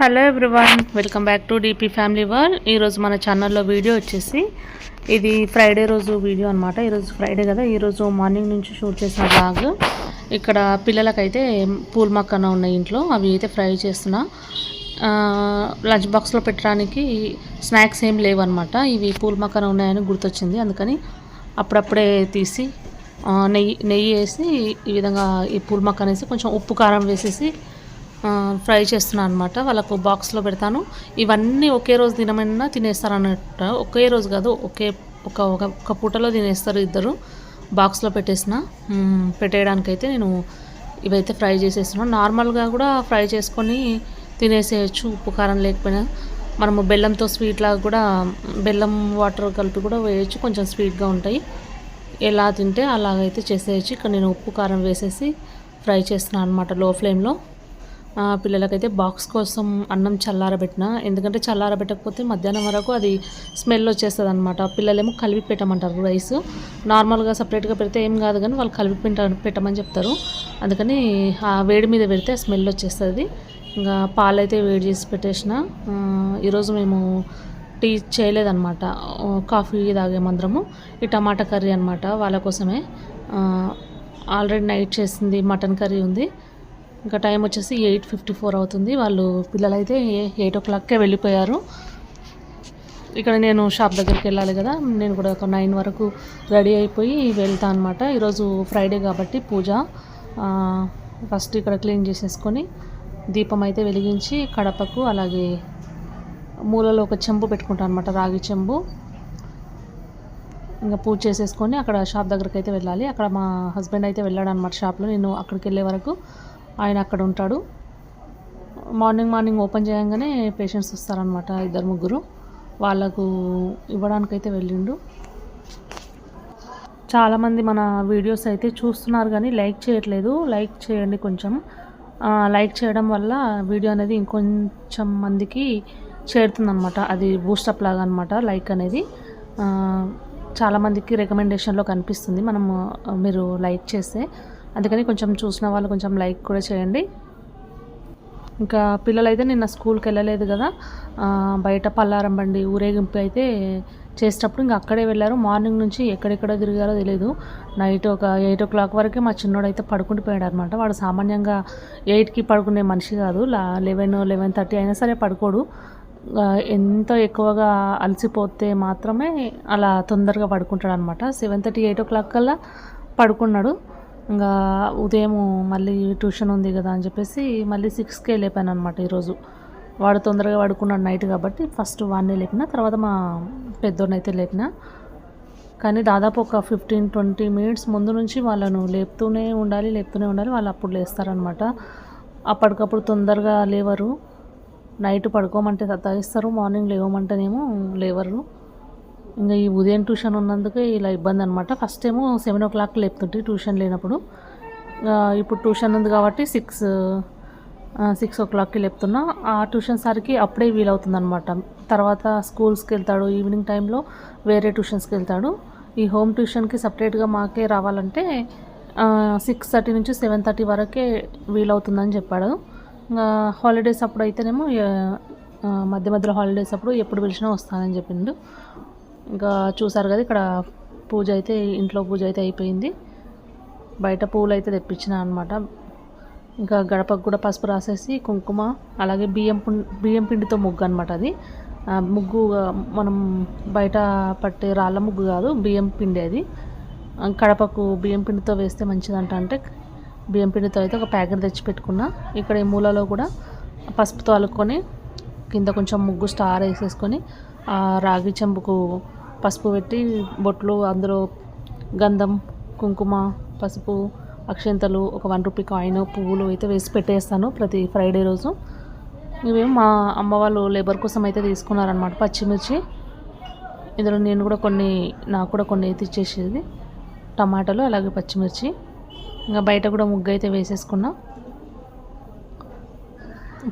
Hello everyone welcome back to DP family world. ఈరోజు మన ఛానల్లో వీడియో వచ్చేసి ఇది ఫ్రైడే రోజు వీడియో అనమాట ఈరోజు ఫ్రైడే కదా. ఈరోజు మార్నింగ్ నుంచి షూట్ చేసిన బ్లాగ్ ఇక్కడ పిల్లలకైతే పూల్ మక్కన ఉన్నాయి ఇంట్లో అవి అయితే ఫ్రై చేస్తున్నా. లంచ్ బాక్స్లో పెట్టడానికి స్నాక్స్ ఏం లేవన్నమాట. ఇవి పూల్ మక్కన ఉన్నాయని గుర్తొచ్చింది. అందుకని అప్పుడప్పుడే తీసి నెయ్యి నెయ్యి వేసి ఈ విధంగా ఈ పూల్ మక్కన వేసి కొంచెం ఉప్పు కారం వేసేసి ఫ్రై చేస్తున్నాను అనమాట వాళ్ళకు బాక్స్లో పెడతాను. ఇవన్నీ ఒకే రోజు తినమైనా తినేస్తారు అన్నట్టు ఒకే రోజు కాదు ఒకే ఒక ఒక ఒక పూటలో తినేస్తారు ఇద్దరు. బాక్స్లో పెట్టేసిన పెట్టేయడానికైతే నేను ఇవైతే ఫ్రై చేసేస్తున్నాను నార్మల్గా కూడా ఫ్రై చేసుకొని తినేసేయచ్చు ఉప్పు కారం లేకపోయినా. మనము బెల్లంతో స్వీట్ లాగా కూడా బెల్లం వాటర్ కలిపి కూడా వేయచ్చు. కొంచెం స్వీట్గా ఉంటాయి. ఎలా తింటే అలాగైతే చేసేయచ్చు. ఇక్కడ నేను ఉప్పు కారం వేసేసి ఫ్రై చేస్తున్నాను అనమాట లో ఫ్లేమ్లో. పిల్లలకైతే బాక్స్ కోసం అన్నం చల్లారబెట్టిన. ఎందుకంటే చల్లారబెట్టకపోతే మధ్యాహ్నం వరకు అది స్మెల్ వచ్చేస్తుంది అనమాట పిల్లలేమో కలిపి పెట్టమంటారు రైస్. నార్మల్గా సపరేట్గా పెడితే ఏం కాదు కానీ వాళ్ళు కలిపి పెట్ట పెట్టమని చెప్తారు. అందుకని ఆ వేడి మీద పెడితే స్మెల్ వచ్చేస్తుంది. ఇంకా పాలైతే వేడి చేసి పెట్టేసిన. ఈరోజు మేము టీ చేయలేదన్నమాట. కాఫీ తాగేమందరము ఈ టమాటా కర్రీ అనమాట వాళ్ళ కోసమే. ఆల్రెడీ నైట్ చేసింది మటన్ కర్రీ ఉంది. ఇంకా టైం వచ్చేసి ఎయిట్ ఫిఫ్టీ ఫోర్ అవుతుంది. వాళ్ళు పిల్లలైతే ఎయిట్ ఓ క్లాక్కే వెళ్ళిపోయారు. ఇక్కడ నేను షాప్ దగ్గరికి వెళ్ళాలి కదా. నేను కూడా ఒక నైన్ వరకు రెడీ అయిపోయి వెళ్తా అనమాట ఈరోజు ఫ్రైడే కాబట్టి పూజ. ఫస్ట్ ఇక్కడ క్లీన్ చేసేసుకొని దీపం అయితే వెలిగించి కడపకు అలాగే మూలలో ఒక చెంబు పెట్టుకుంటాను అనమాట రాగి చెంబు. ఇంకా పూజ చేసేసుకొని అక్కడ షాప్ దగ్గరికి అయితే వెళ్ళాలి. అక్కడ మా హస్బెండ్ అయితే వెళ్ళాడు అనమాట షాప్లో. నేను అక్కడికి వెళ్ళే వరకు ఆయన అక్కడ ఉంటాడు. మార్నింగ్ మార్నింగ్ ఓపెన్ చేయగానే పేషెంట్స్ వస్తారనమాట ఇద్దరు ముగ్గురు. వాళ్ళకు ఇవ్వడానికైతే వెళ్ళిండు. చాలామంది మన వీడియోస్ అయితే చూస్తున్నారు కానీ లైక్ చేయట్లేదు. లైక్ చేయండి కొంచెం. లైక్ చేయడం వల్ల వీడియో అనేది ఇంకొంచెం మందికి చేరుతుందన్నమాట. అది బూస్టప్ లాగా అనమాట లైక్ అనేది. చాలామందికి రికమెండేషన్లో కనిపిస్తుంది. మనం మీరు లైక్ చేస్తే అందుకని కొంచెం చూసిన వాళ్ళు కొంచెం లైక్ కూడా చేయండి. ఇంకా పిల్లలైతే నిన్న స్కూల్కి వెళ్ళలేదు కదా. బయట పల్లారం బండి ఊరేగింపు అయితే చేసేటప్పుడు ఇంకా అక్కడే వెళ్ళారు. మార్నింగ్ నుంచి ఎక్కడెక్కడ తిరిగారో తెలియదు నైట్ ఒక ఎయిట్ ఓ క్లాక్ వరకే మా చిన్నోడు అయితే పడుకుండిపోయాడు అనమాట వాడు సామాన్యంగా ఎయిట్కి పడుకునే మనిషి కాదు. లెవెన్ లెవెన్ థర్టీ అయినా సరే పడుకోడు. ఎంత ఎక్కువగా అలసిపోతే మాత్రమే అలా తొందరగా పడుకుంటాడు అనమాట seven thirty eight o'clock కల్లా పడుకున్నాడు. ఇంకా ఉదయం మళ్ళీ ట్యూషన్ ఉంది కదా అని చెప్పేసి మళ్ళీ సిక్స్కే లేపాను అనమాట ఈరోజు. వాడు తొందరగా పడుకున్నాడు నైట్ కాబట్టి ఫస్ట్ వాడిని లేపిన తర్వాత మా పెద్దోడినైతే లేపిన. కానీ దాదాపు ఒక ఫిఫ్టీన్ ట్వంటీ మినిట్స్ ముందు నుంచి వాళ్ళను లేపుతూనే ఉండాలి లేపుతూనే ఉండాలి వాళ్ళు అప్పుడు లేస్తారనమాట అప్పటికప్పుడు తొందరగా లేవరు. Night పడుకోమంటే సతాయిస్తారు morning లేవమంటేనేమో లేవరు. ఇంకా ఈ ఉదయం ట్యూషన్ ఉన్నందుకు ఇలా ఇబ్బంది అనమాట ఫస్ట్ ఏమో సెవెన్ ఓ క్లాక్ లేపుతుంటే ట్యూషన్ లేనప్పుడు ఇప్పుడు ట్యూషన్ ఉంది కాబట్టి సిక్స్ సిక్స్ ఓ క్లాక్కి లేపుతున్నా. ఆ ట్యూషన్ సార్కి అప్పుడే వీలవుతుంది అనమాట తర్వాత స్కూల్స్కి వెళ్తాడు ఈవినింగ్ టైంలో వేరే ట్యూషన్స్కి వెళ్తాడు. ఈ హోమ్ ట్యూషన్కి సపరేట్గా మాకే రావాలంటే సిక్స్ థర్టీ నుంచి సెవెన్ థర్టీ వరకే వీలవుతుందని చెప్పాడు. ఇంకా హాలిడేస్ అప్పుడు అయితేనేమో మధ్య మధ్యలో హాలిడేస్ అప్పుడు ఎప్పుడు పిలిచినా వస్తానని చెప్పిండు. ఇంకా చూసారు కదా ఇక్కడ పూజ అయితే ఇంట్లో పూజ అయితే అయిపోయింది. బయట పూలు అయితే తెప్పించిన అనమాట ఇంకా గడపకు కూడా పసుపు రాసేసి కుంకుమ అలాగే బియ్యం పుం- బియ్యం పిండితో ముగ్గు అనమాట అది. ముగ్గు మనం బయట పట్టే రాళ్ళ ముగ్గు కాదు బియ్యం పిండి అది. కడపకు బియ్యం పిండితో వేస్తే మంచిదంట అంటే బియ్యం పిండితో అయితే ఒక ప్యాకెట్ తెచ్చి పెట్టుకున్నా. ఇక్కడ ఈ మూలలో కూడా పసుపుతో అలుక్కొని కింద కొంచెం ముగ్గు స్టార్ వేసేసుకొని రాగి చెంబుకు పసుపు పెట్టి బొట్లు అందులో గంధం కుంకుమ పసుపు అక్షంతలు ఒక వన్ రూపీ కాయిన్ పువ్వులు అయితే వేసి పెట్టేస్తాను ప్రతి ఫ్రైడే రోజు. ఇవేం మా అమ్మ వాళ్ళు లేబర్ కోసం అయితే తీసుకున్నారనమాట పచ్చిమిర్చి. ఇందులో నేను కూడా కొన్ని నాకు కూడా కొన్ని అయితే ఇచ్చేసేది. టమాటాలు అలాగే పచ్చిమిర్చి. ఇంకా బయట కూడా ముగ్గు అయితే వేసేసుకున్నా.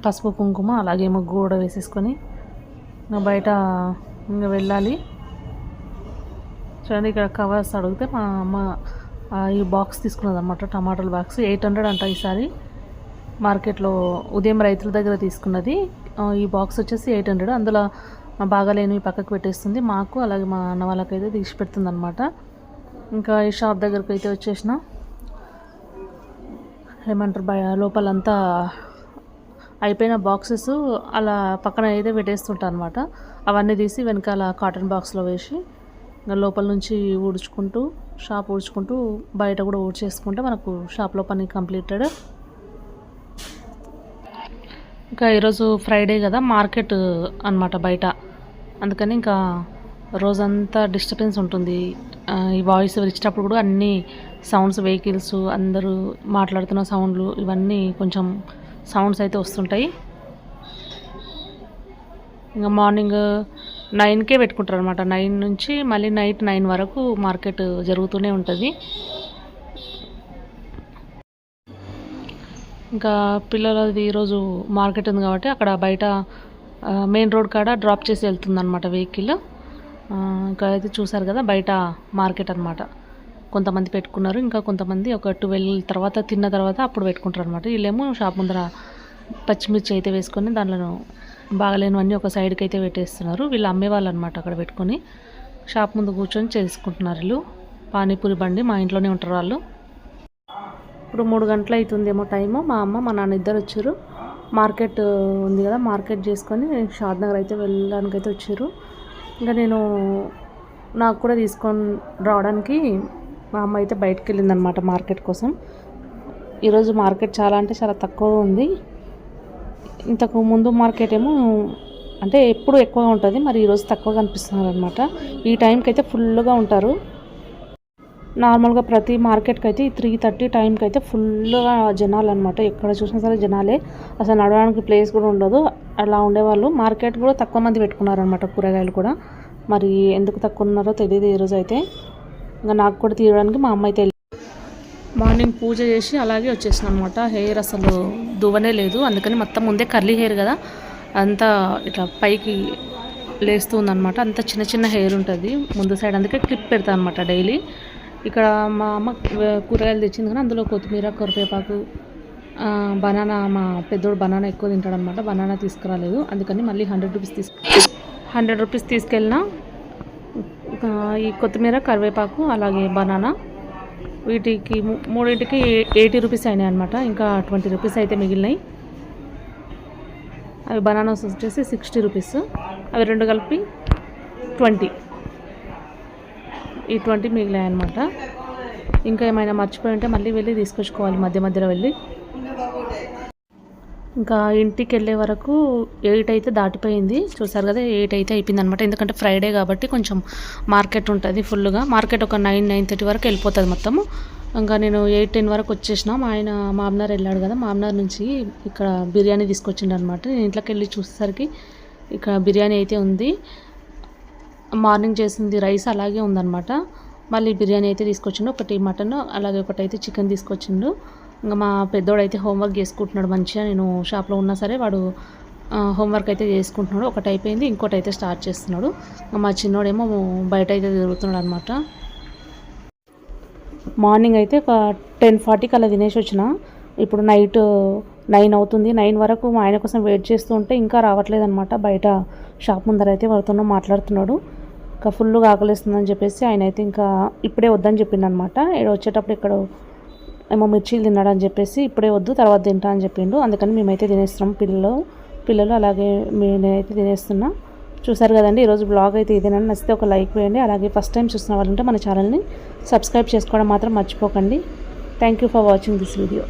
పసుపు కుంకుమ అలాగే ముగ్గు కూడా వేసేసుకొని. ఇంకా బయట ఇంకా వెళ్ళాలి. చూడండి ఇక్కడ కవర్స్ అడిగితే మా అమ్మ ఈ బాక్స్ తీసుకున్నది అనమాట టమాటాల బాక్స్ ఎయిట్ హండ్రెడ్ అంట ఈసారి మార్కెట్లో ఉదయం రైతుల దగ్గర తీసుకున్నది. ఈ బాక్స్ వచ్చేసి ఎయిట్ హండ్రెడ్ అందులో బాగాలేనివి పక్కకు పెట్టేస్తుంది మాకు అలాగే మా అన్న వాళ్ళకైతే తీసి పెడుతుంది అనమాట ఇంకా ఈ షాప్ దగ్గరకు అయితే వచ్చేసిన. ఏమంటారు బయ లోపలంతా అయిపోయిన బాక్సెస్ అలా పక్కన అయితే పెట్టేస్తుంటా అనమాట అవన్నీ తీసి వెనకాల కాటన్ బాక్స్లో వేసి ఇంకా లోపల నుంచి ఊడ్చుకుంటూ షాప్ ఊడ్చుకుంటూ బయట కూడా ఊడ్చేసుకుంటే మనకు షాప్లో పని కంప్లీటెడ్. ఇంకా ఈరోజు ఫ్రైడే కదా మార్కెట్ అనమాట బయట. అందుకని ఇంకా రోజంతా డిస్టర్బెన్స్ ఉంటుంది. ఈ వాయిస్ ఇచ్చేటప్పుడు కూడా అన్ని సౌండ్స్ వెహికల్స్ అందరూ మాట్లాడుతున్న సౌండ్లు ఇవన్నీ కొంచెం సౌండ్స్ అయితే వస్తుంటాయి. ఇంకా మార్నింగ్ నైన్కే పెట్టుకుంటారు అనమాట నైన్ నుంచి మళ్ళీ నైట్ నైన్ వరకు మార్కెట్ జరుగుతూనే ఉంటుంది. ఇంకా పిల్లలది ఈరోజు మార్కెట్ ఉంది కాబట్టి అక్కడ బయట మెయిన్ రోడ్ కాడ డ్రాప్ చేసి వెళ్తుంది అనమాట వెహికల్ ఇంకా అయితే చూసారు కదా బయట మార్కెట్ అనమాట కొంతమంది పెట్టుకున్నారు ఇంకా కొంతమంది ఒక ట్వెల్వ్ తర్వాత తిన్న తర్వాత అప్పుడు పెట్టుకుంటారు అనమాట వీళ్ళేమో షాప్ ముందర పచ్చిమిర్చి అయితే వేసుకొని దాంట్లో బాగలేనివన్నీ ఒక సైడ్కి అయితే పెట్టేస్తున్నారు. వీళ్ళు అమ్మేవాళ్ళు అనమాట అక్కడ పెట్టుకొని. షాప్ ముందు కూర్చొని చేసుకుంటున్నారు వీళ్ళు. పానీపూరి బండి మా ఇంట్లోనే ఉంటారు వాళ్ళు. ఇప్పుడు మూడు గంటలు అవుతుందేమో టైము. మా అమ్మ మా నాన్న ఇద్దరు వచ్చారు. మార్కెట్ ఉంది కదా మార్కెట్ చేసుకొని షాద్ నగర్ అయితే వెళ్ళడానికి అయితే వచ్చారు. ఇంకా నేను నాకు కూడా తీసుకొని రావడానికి మా అమ్మ అయితే బయటకు వెళ్ళిందనమాట మార్కెట్ కోసం. ఈరోజు మార్కెట్ చాలా అంటే చాలా తక్కువ ఉంది. ఇంతకు ముందు మార్కెట్ ఏమో అంటే ఎప్పుడు ఎక్కువగా ఉంటుంది మరి ఈరోజు తక్కువ కనిపిస్తున్నారు అనమాట ఈ టైంకి అయితే ఫుల్గా ఉంటారు. నార్మల్గా ప్రతి మార్కెట్కి అయితే ఈ త్రీ థర్టీ టైంకి అయితే ఫుల్గా జనాలు అనమాట ఎక్కడ చూసినా సరే జనాలే. అసలు నడవడానికి ప్లేస్ కూడా ఉండదు. అలా ఉండేవాళ్ళు. మార్కెట్ కూడా తక్కువ మంది పెట్టుకున్నారనమాట కూరగాయలు కూడా. మరి ఎందుకు తక్కువ ఉన్నారో తెలియదు ఈరోజు అయితే ఇంకా నాకు కూడా తీయడానికి మా అమ్మ అయితే మార్నింగ్ పూజ చేసి అలాగే వచ్చేసాను అనమాట హెయిర్ అసలు దువ్వనే లేదు. అందుకని మొత్తం ముందే కర్లీ హెయిర్ కదా. అంతా ఇట్లా పైకి లేస్తూ ఉందన్నమాట. అంత చిన్న చిన్న హెయిర్ ఉంటుంది ముందు సైడ్. అందుకే క్లిప్ పెడతా అనమాట డైలీ. ఇక్కడ మా అమ్మ కూరగాయలు తెచ్చింది కానీ అందులో కొత్తిమీర కరివేపాకు బనానా మా పెద్దోడు బనానా ఎక్కువ తింటాడు అనమాట బనానా తీసుకురాలేదు. అందుకని మళ్ళీ హండ్రెడ్ రూపీస్ తీసుకు హండ్రెడ్ రూపీస్ తీసుకెళ్ళిన ఈ కొత్తిమీర కరివేపాకు అలాగే బనానా వీటికి మూ- మూడింటికి ఎయిటీ రూపీస్ అయినాయి అనమాట ఇంకా ట్వంటీ రూపీస్ అయితే మిగిలినాయి. అవి బనానాస్ వచ్చేసి సిక్స్టీ రూపీస్. అవి రెండు కలిపి ట్వంటీ. ఈ ట్వంటీ మిగిలాయి అనమాట ఇంకా ఏమైనా మర్చిపోయి ఉంటే మళ్ళీ వెళ్ళి తీసుకొచ్చుకోవాలి మధ్య మధ్యలో వెళ్ళి. ఇంకా ఇంటికి వెళ్ళే వరకు ఎయిట్ అయితే దాటిపోయింది. చూసారు కదా ఎయిట్ అయితే అయిపోయింది అనమాట ఎందుకంటే ఫ్రైడే కాబట్టి కొంచెం మార్కెట్ ఉంటుంది ఫుల్గా మార్కెట్ ఒక నైన్ నైన్ థర్టీ వరకు వెళ్ళిపోతుంది మొత్తము. ఇంకా నేను ఎయిట్ టెన్ వరకు వచ్చేసిన. మా ఆయన మామనార్ వెళ్ళాడు కదా మామనార్ నుంచి ఇక్కడ బిర్యానీ తీసుకొచ్చిండు అనమాట నేను ఇంట్లోకి వెళ్ళి చూసేసరికి ఇక్కడ బిర్యానీ అయితే ఉంది. మార్నింగ్ చేసింది రైస్ అలాగే ఉందన్నమాట. మళ్ళీ బిర్యానీ అయితే తీసుకొచ్చిండు. ఒకటి మటన్ అలాగే ఒకటి అయితే చికెన్ తీసుకొచ్చిండు. ఇంకా మా పెద్దోడు అయితే హోంవర్క్ చేసుకుంటున్నాడు మంచిగా. నేను షాప్లో ఉన్నా సరే వాడు హోంవర్క్ అయితే చేసుకుంటున్నాడు. ఒకటి అయిపోయింది ఇంకోటి అయితే స్టార్ట్ చేస్తున్నాడు. మా చిన్నోడేమో బయట అయితే తిరుగుతున్నాడు అనమాట మార్నింగ్ అయితే ఒక టెన్ ఫార్టీకి అలా తినేసి వచ్చిన. ఇప్పుడు నైట్ నైన్ అవుతుంది. నైన్ వరకు మా ఆయన కోసం వెయిట్ చేస్తూ ఉంటే ఇంకా రావట్లేదు అనమాట బయట షాప్ ముందర అయితే వాళ్ళతో మాట్లాడుతున్నాడు. ఇంకా ఫుల్గా ఆకలిస్తుందని చెప్పేసి ఆయన అయితే ఇంకా ఇప్పుడే వద్దని చెప్పిండనమాట ఇక్కడ వచ్చేటప్పుడు ఇక్కడ ఏమో మిర్చీలు తిన్నాడని చెప్పేసి ఇప్పుడే వద్దు తర్వాత తింటా అని చెప్పిండు. అందుకని మేమైతే తినేస్తున్నాం పిల్లలు పిల్లలు అలాగే నేనైతే తినేస్తున్నా. చూసారు కదండి ఈరోజు బ్లాగ్ అయితే ఇదేనని నచ్చితే ఒక లైక్ వేయండి. అలాగే ఫస్ట్ టైం చూసిన వాళ్ళంటే మన ఛానల్ని సబ్స్క్రైబ్ చేసుకోవడం మాత్రం మర్చిపోకండి. Thank you for watching this video